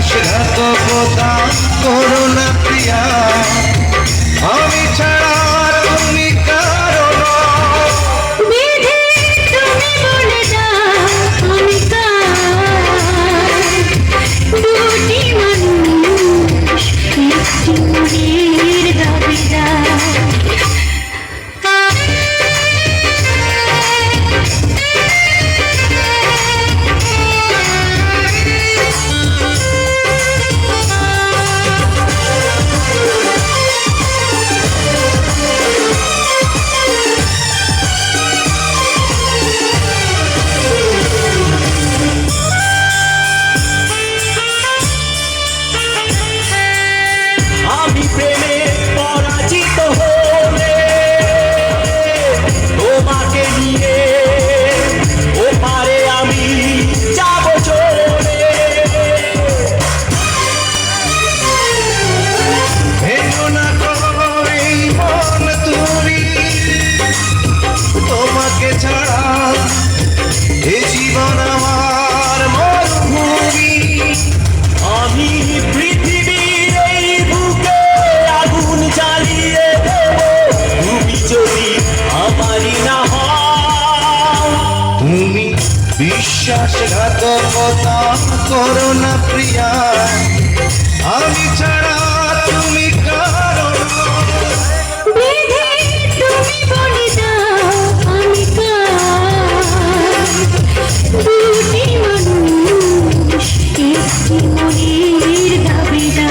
আশ্রত প্রদান করুণা প্রিয়া। বিশ্বাসঘাতকতা করো না প্রিয়া। আমি ছাড়া তুমি কারণ মনের দাবিদার।